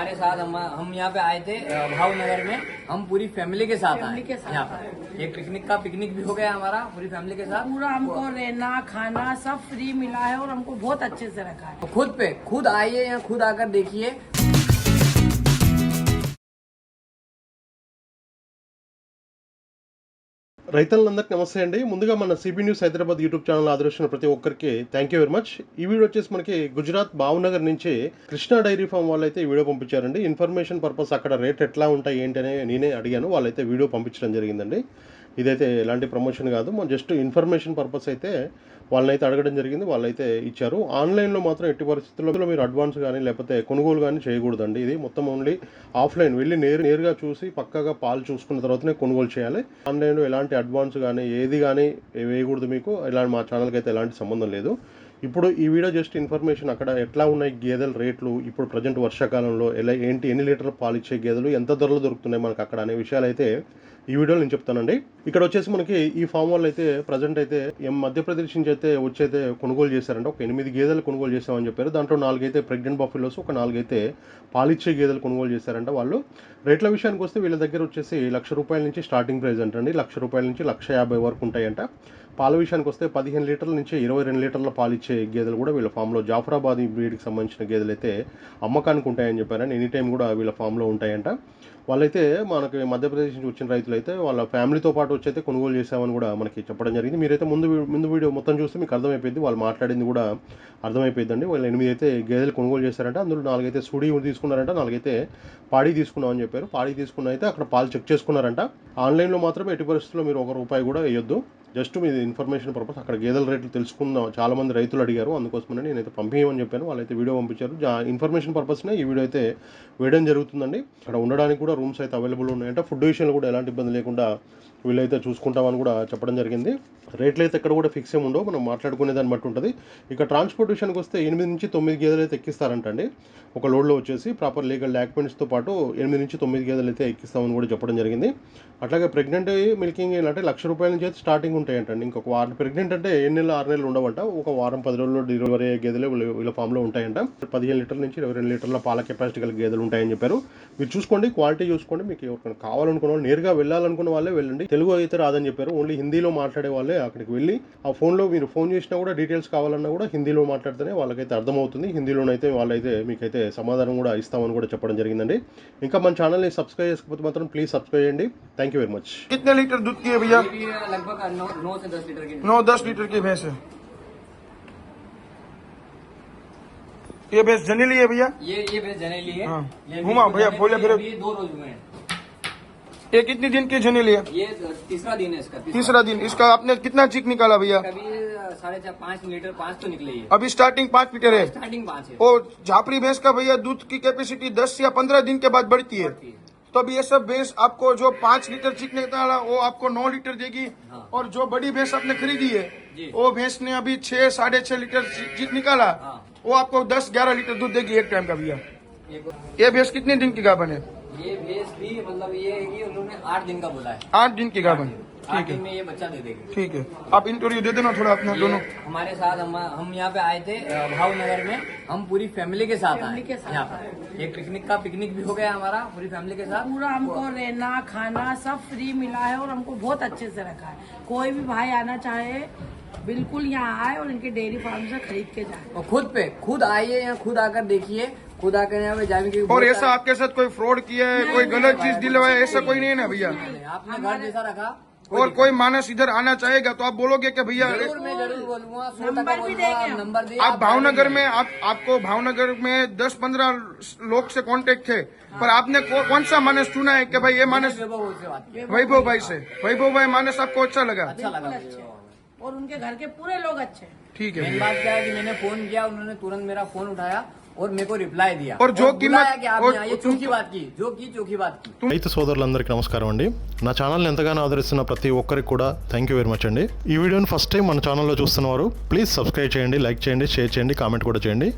हमारे साथ हम हम यहाँ पे आए थे भावनगर में। हम पूरी फैमिली के साथ आए। यहाँ पर एक पिकनिक का पिकनिक भी हो गया हमारा पूरी फैमिली के साथ। पूरा हमको रहना खाना सब फ्री मिला है और हमको बहुत अच्छे से रखा है। खुद पे खुद आइए यहाँ खुद आकर देखिए। రైతులందరికీ నమస్తే అండి. ముందుగా మన CB news Hyderabad YouTube channel ఆదర్శించిన ప్రతి ఒక్కరికి థ్యాంక్ యూ వెరీ మచ్ ఈ వీడియో వచ్చేసి మనకి గుజరాత్ భావనగర్ నుంచి కృష్ణా డైరీ ఫామ్ వాళ్ళైతే ఈ వీడియో పంపించారండి. ఇన్ఫర్మేషన్ పర్పస్ అక్కడ రేట్ ఎట్లా ఉంటాయి ఏంటి అని నేనే అడిగాను. వాళ్ళైతే వీడియో పంపించడం జరిగిందండి. ఇదైతే ఎలాంటి ప్రమోషన్ కాదు. మనం జస్ట్ ఇన్ఫర్మేషన్ పర్పస్ అయితే వాళ్ళనైతే అడగడం జరిగింది. వాళ్ళైతే ఇచ్చారు. ఆన్లైన్లో మాత్రం ఎట్టి పరిస్థితుల్లో మీరు అడ్వాన్స్ కానీ లేకపోతే కొనుగోలు కానీ చేయకూడదండి. ఇది మొత్తం ఓన్లీ ఆఫ్లైన్. వెళ్ళి నేరు నేరుగా చూసి పక్కగా పాలు చూసుకున్న తర్వాతనే కొనుగోలు చేయాలి. ఆన్లైన్లో ఎలాంటి అడ్వాన్స్ కానీ ఏది కానీ వేయకూడదు మీకు. ఇలాంటి మా ఛానల్కి అయితే ఎలాంటి సంబంధం లేదు. ఇప్పుడు ఈ వీడియో జస్ట్ ఇన్ఫర్మేషన్ అక్కడ ఎట్లా ఉన్నాయి గేదెల రేట్లు ఇప్పుడు ప్రజెంట్ వర్షాకాలంలో ఎలా ఏంటి ఎన్ని లీటర్ల పాలు ఇచ్చే గేదెలు ఎంత ధరలు దొరుకుతున్నాయి మనకు అక్కడ అనే విషయాలు అయితే ఈ వీడియోలో నేను చెప్తానండి. ఇక్కడ వచ్చేసి మనకి ఈ ఫామ్ వాళ్ళు అయితే ప్రజెంట్ అయితే మధ్యప్రదేశ్ నుంచి అయితే వచ్చైతే కొనుగోలు చేశారంటే ఒక ఎనిమిది గేదెలు కొనుగోలు చేశామని చెప్పారు. దాంట్లో నాలుగైతే ప్రెగ్నెంట్ బఫెలోస్ ఒక నాలుగైతే పాలిచ్చే గేదెలు కొనుగోలు చేశారంట వాళ్ళు. రేట్ల విషయానికి వస్తే వీళ్ళ దగ్గర వచ్చేసి లక్ష రూపాయల నుంచి స్టార్టింగ్ ప్రైస్ అంటండి. లక్ష రూపాయల నుంచి లక్ష యాభై వరకు ఉంటాయంట. పాల విషయానికి వస్తే పదిహేను లీటర్ల నుంచి ఇరవై రెండు లీటర్ల పాలు ఇచ్చే గేదెలు కూడా వీళ్ళ ఫామ్లో జాఫరాబాద్ బ్రీడ్కి సంబంధించిన గేదెలు అయితే అమ్మకానికి ఉంటాయని చెప్పారని ఎనీ టైం కూడా వీళ్ళ ఫామ్లో ఉంటాయంట. వాళ్ళైతే మనకి మధ్యప్రదేశ్ నుంచి వచ్చిన రైతులు అయితే వాళ్ళ ఫ్యామిలీతో పాటు వచ్చి అయితే కొనుగోలు చేసామని కూడా మనకి చెప్పడం జరిగింది. మీరైతే ముందు ముందు వీడియో మొత్తం చూస్తే మీకు అర్థమైపోయింది. వాళ్ళు మాట్లాడింది కూడా అర్థమైపోయిందండి. వాళ్ళు ఎనిమిది అయితే గేదెలు కొనుగోలు చేశారంట. అందులో నాలుగైతే సుడి తీసుకున్నారంట. నాలుగైతే పాడి తీసుకున్నామని చెప్పారు. పాడి తీసుకున్న అయితే అక్కడ పాలు చెక్ చేసుకున్నారంట. ఆన్లైన్లో మాత్రమే ఎట్టి పరిస్థితుల్లో మీరు ఒక రూపాయి కూడా వేయొద్దు. జస్ట్ మీ ఇన్ఫర్మేషన్ పర్పస్ అక్కడ గేదెల రేట్లు తెలుసుకుందాం చాలా మంది రైతులు అడిగారు. అందుకోసమని నేనైతే పంపించమని చెప్పాను. వాళ్ళైతే వీడియో పంపించారు. జా- ఇన్ఫర్మేషన్ పర్పస్నే ఈ వీడియో అయితే వేయడం జరుగుతుందండి. అక్కడ ఉండడానికి కూడా రూమ్స్ అయితే అవైలబుల్ ఉన్నాయంటే. ఫుడ్ విషయంలో కూడా ఎలాంటి ఇబ్బంది లేకుండా వీళ్ళైతే చూసుకుంటామని కూడా చెప్పడం జరిగింది. రేట్లు అయితే ఎక్కడ కూడా ఫిక్స్ ఏమి ఉండవు మనం మాట్లాడుకునే దాన్ని బట్టి ఉంటుంది. ఇక ట్రాన్స్పోర్ట్ విషయానికి వస్తే ఎనిమిది నుంచి తొమ్మిది గేదెలు అయితే ఎక్కిస్తారంటండి. ఒక లోడ్లో వచ్చేసి ప్రాపర్ లీగల్ డాక్యుమెంట్స్తో పాటు ఎనిమిది నుంచి తొమ్మిది గేదెలు అయితే ఎక్కిస్తామని కూడా చెప్పడం జరిగింది. అట్లాగే ప్రెగ్నెంట్ మిల్కింగ్ ఏంటంటే లక్ష రూపాయల నుంచి అయితే స్టార్టింగ్ ఉంటాయంటండి. ఇంకొక వారం ప్రెగ్నెంట్ అంటే ఎన్ని నెలలు ఆరు నెలలు ఉండవంట. ఒక వారం పది రోజుల్లో డెలివరీ అయ్యే గేదెలు వీళ్ళ వీళ్ళ ఫామ్లో ఉంటాయంట. పదిహేను లీటర్ల నుంచి ఇరవై రెండు లీటర్ల పాల కెపాసిటీ గల గేదెలు ఉంటాయని చెప్పారు. మీరు చూసుకోండి క్వాలిటీ చూసుకోండి. మీకు ఎవరికైనా కావాలనుకున్న వాళ్ళు నేరుగా వెళ్ళాలనుకున్న వాళ్ళే వెళ్ళండి. తెలుగు అయితే రాదని చెప్పారు ఓన్లీ హిందీలో మాట్లాడే వాళ్ళే అక్కడికి వెళ్ళి ఆ ఫోన్లో మీరు ఫోన్ చేసినా కూడా డీటెయిల్స్ కావాలన్నా కూడా హిందీలో మాట్లాడితేనే వాళ్ళకైతే అర్థమవుతుంది హిందీలోనైతే వాళ్ళైతే మీకైతే సమాధానం కూడా ఇస్తామని కూడా చెప్పడం జరిగిందండి ఇంకా మన ఛానల్ని సబ్స్క్రైబ్ చేసుకోకపోతే మాత్రం ప్లీజ్ సబ్స్క్రైబ్ చేయండి థ్యాంక్ యూ వెరీ మచ్ कितने लीटर दूध की है भैया ये भी लगभग नौ नौ से दस लीटर की नौ दस लीटर की भैंस है ये भैंस जनेली है भैया ये ये भैंस जनेली है हाँ। ये घुमा बिल्कुल भैया, जनेली बोले है, फिर- अभी दो रोज हुए हैं ये कितनी दिन की जनेली लिया ये तीसरा दिन है इसका तीसरा। दिन इसका आपने कितना चीक निकाला भैया? साढ़े चार पाँच लीटर पाँच तो निकले है अभी स्टार्टिंग पाँच लीटर है। स्टार्टिंग पाँच है। और झापड़ी भैंस का भैया दूध की कैपेसिटी दस या पंद्रह दिन के बाद बढ़ती है। तो अभी ये सब भैंस आपको जो पाँच लीटर चीक निकाला वो आपको नौ लीटर देगी। हाँ। और जो बड़ी भैंस आपने खरीदी है वो भैंस ने अभी छह साढ़े छह लीटर चीक निकाला। हाँ। वो आपको दस ग्यारह लीटर दूध देगी एक टाइम का भैया। ये भैंस कितने दिन की गाभन है? ये भैंस भी मतलब ये है कि उन्होंने आठ दिन का बोला है। आठ दिन की गाभन आठ ठीक दिन है। में ये बच्चा दे देगी। ठीक है। आप इंटरव्यू दे देना थोड़ा अपना दोनों। हमारे साथ हम हम यहाँ पे आए थे भावनगर में। हम पूरी फैमिली के साथ आए। के साथ। यहाँ पर। एक पिकनिक का पिकनिक भी हो गया हमारा पूरी फैमिली के साथ। पूरा हमको रहना खाना सब फ्री मिला है और हमको बहुत अच्छे से रखा है। कोई भी भाई आना चाहे बिल्कुल यहाँ आए और इनके डेयरी फार्म से खरीद के जाए। और खुद पे खुद आइए यहाँ खुद आकर देखिए खुद पे जाने की और ऐसा आपके साथ कोई फ्रॉड किया है कोई गलत चीज़ दिलवाया ऐसा कोई नहीं है ना भैया? आपने घर जैसा रखा। और कोई मानस इधर आना चाहेगा तो आप बोलोगे कि भैया ज़रूर मैं ज़रूर बोलूँगा सौ नंबर भी देंगे। आप भावनगर में आप आपको भावनगर में दस पंद्रह लोग से कांटेक्ट थे पर आपने को, कौन सा मानस चुना है कि भाई ये मानस वैभव से बात की। वैभव भाई से। वैभव भाई मानस आपको अच्छा लगा? अच्छा लगा और उनके घर के पूरे लोग अच्छे ठीक है बात क्या है कि मैंने फ़ोन किया उन्होंने तुरंत मेरा फ़ोन उठाया। और मेरे को रिप्लाई दिया और जो बुलाया कीमत- कि आप और यहाँ ये तुम- चौकी बात की जो की चौकी बात की రైతు సోదరులందరికీ నమస్కారం అండి నా ఛానల్ని ఎంతగానో ఆదరిస్తున్న ప్రతి ఒక్కరికి కూడా థ్యాంక్ యూ వెరీ మచ్ అండి ఈ వీడియోని ఫస్ట్ టైం మన ఛానల్లో చూస్తున్నవారు ప్లీజ్ సబ్స్క్రైబ్ చేయండి లైక్ చేయండి షేర్ చేయండి కామెంట్ కూడా చేయండి